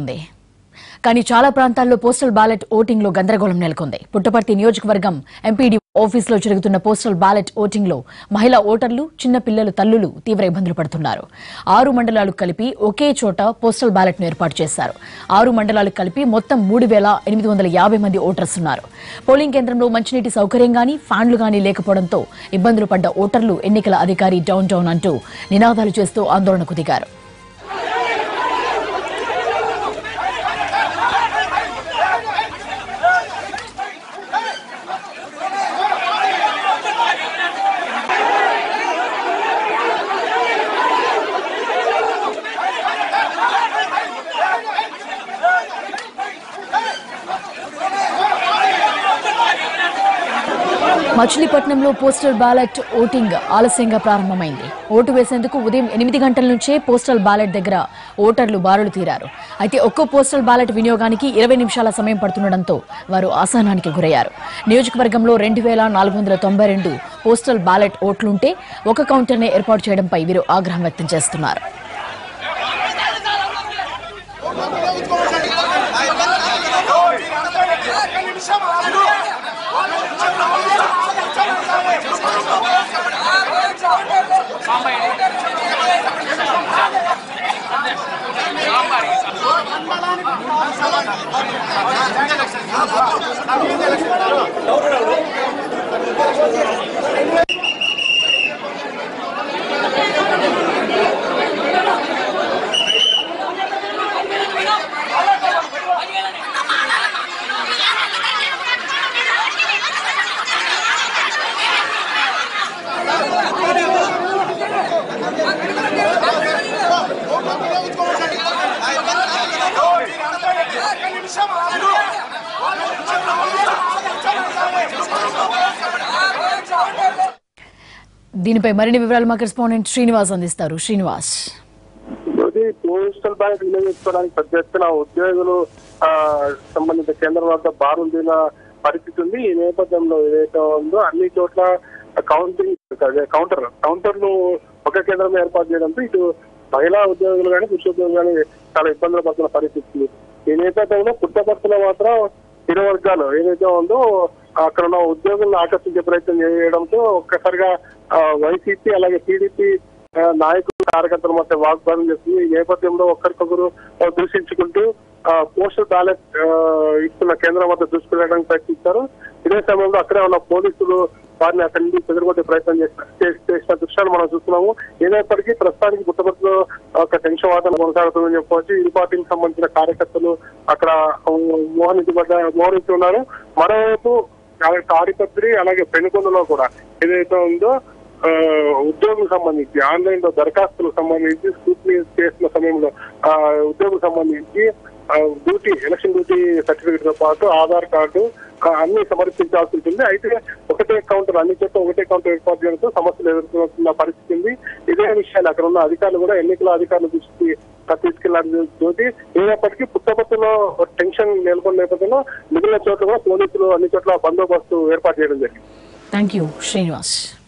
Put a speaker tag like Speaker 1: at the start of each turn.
Speaker 1: ఉంది కానీ చాలా ప్రాంతాల్లో పోస్టల్ బ్యాలెట్ ఓటింగ్లో గందరగోళం నెలకొంది. పుట్టపర్తి నియోజకవర్గం ఎంపీడీ ఆఫీసులో జరుగుతున్న పోస్టల్ బ్యాలెట్ ఓటింగ్లో మహిళా ఓటర్లు చిన్న పిల్లలు తల్లులు తీవ్ర ఇబ్బందులు పడుతున్నారు. ఆరు మండలాలు కలిపి ఒకే చోట పోస్టల్ బ్యాలెట్ను ఏర్పాటు చేశారు. ఆరు మండలాలు కలిపి మొత్తం మూడు వేల ఎనిమిది వందల యాభై మంది ఓటర్స్ ఉన్నారు. పోలింగ్ కేంద్రంలో మంచినీటి సౌకర్యం గానీ ఫ్యాన్లు గానీ లేకపోవడంతో ఇబ్బందులు పడ్డ ఓటర్లు ఎన్నికల అధికారి డౌన్ డౌన్ అంటూ నినాదాలు చేస్తూ ఆందోళనకు దిగారు. మచిలీపట్నంలో పోస్టల్ బ్యాలెట్ ఓటింగ్ ఆలస్యంగా ప్రారంభమైంది. ఓటు వేసేందుకు ఉదయం ఎనిమిది గంటల నుంచే పోస్టల్ బ్యాలెట్ దగ్గర ఓటర్లు బారులు తీరారు. అయితే ఒక్కో పోస్టల్ బ్యాలెట్ వినియోగానికి ఇరవై నిమిషాల సమయం పడుతుండటంతో వారు అసహనానికి గురయ్యారు. నియోజకవర్గంలో రెండు వేల నాలుగు వందల తొంభై రెండు పోస్టల్ బ్యాలెట్ ఓట్లుంటే ఒక కౌంటర్నే ఏర్పాటు చేయడంపై వీరు ఆగ్రహం వ్యక్తం చేస్తున్నారు. 말이겠죠. దీనిపై మరిన్ని వివరాలు మా కరెస్పాండెంట్ శ్రీనివాస్ అందిస్తారు. శ్రీనివాస్.
Speaker 2: పోస్టల్ బ్యాంక్ వినియోగించుకోవడానికి పెద్ద ఎత్తున ఉద్యోగులు ఆ, సంబంధిత కేంద్రం వద్ద బారులు పరిస్థితి ఉంది. ఈ నేపథ్యంలో ఏదైతే ఉందో అన్ని చోట్ల కౌంటింగ్ కౌంటర్ కౌంటర్ కౌంటర్లు ఒక కేంద్రం ఏర్పాటు చేయడంతో ఇటు మహిళా ఉద్యోగులు కానీ పురుష ఉద్యోగులు కానీ చాలా ఇబ్బందులు పడుతున్న పరిస్థితి ఈ నేపథ్యంలో పుట్టపర్తిలో మాత్రం ఇరు వర్గాలు ఏదైతే ఉందో అక్కడ ఉన్న ఉద్యోగులను ఆకర్షించే ప్రయత్నం చేయడంతో ఒక్కసారిగా వైసీపీ అలాగే టీడీపీ నాయకులు కార్యకర్తల మధ్య వాగ్వాదం చేస్తుంది. ఈ నేపథ్యంలో ఒకరికొకరు దూషించుకుంటూ ఆ, పోస్టల్ బ్యాలెట్ ఇస్తున్న కేంద్రం వద్ద దూసుకెళ్ళడానికి ప్రయత్నిస్తారు. ఇదే సమయంలో అక్కడే ఉన్న పోలీసులు వారిని అక్కడి నుంచి చెదరగొట్టే ప్రయత్నం చేసిన చేసిన దృశ్యాలు మనం చూస్తున్నాము. ఏదైనప్పటికీ ప్రస్తుతానికి పుట్టపర్తిలో ఒక టెన్షన్ వాతావరణం కొనసాగుతుందని చెప్పవచ్చు. ఇరు పార్టీకి సంబంధించిన కార్యకర్తలు అక్కడ మోహనించి మోహరించి ఉన్నారు. మరోవైపు తాడిపత్రి అలాగే పెనుకొండలో కూడా ఏదైతే ఉందో ఆ, ఉద్యోగులకు సంబంధించి ఆన్లైన్లో దరఖాస్తులకు సంబంధించి స్క్రూట్నీ చేసిన సమయంలో ఆ, ఉద్యోగులకు సంబంధించి డ్యూటీ ఎలక్షన్ డ్యూటీ సర్టిఫికేట్తో పాటు ఆధార్ కార్డు అన్ని సమర్పించాల్సి ఉంటుంది. అయితే ఒకటే కౌంటర్ అన్ని చోట్ల ఒకటే కౌంటర్ ఏర్పాటు చేయడంతో సమస్యలు ఎదుర్కొంటున్న పరిస్థితి ఉంది. ఇదే విషయాలు అక్కడ ఉన్న అధికారులు కూడా ఎన్నికల అధికారుల దృష్టికి తీసుకెళ్ళాల్సి తోటి అయినప్పటికీ పుట్టపత్తులో టెన్షన్ నెలకొన్న నేపథ్యంలో మిగిలిన చోట్ల కూడా పోలీసులు అన్ని చోట్ల బందోబస్తు ఏర్పాటు చేయడం జరిగింది.
Speaker 1: Thank you Srinivas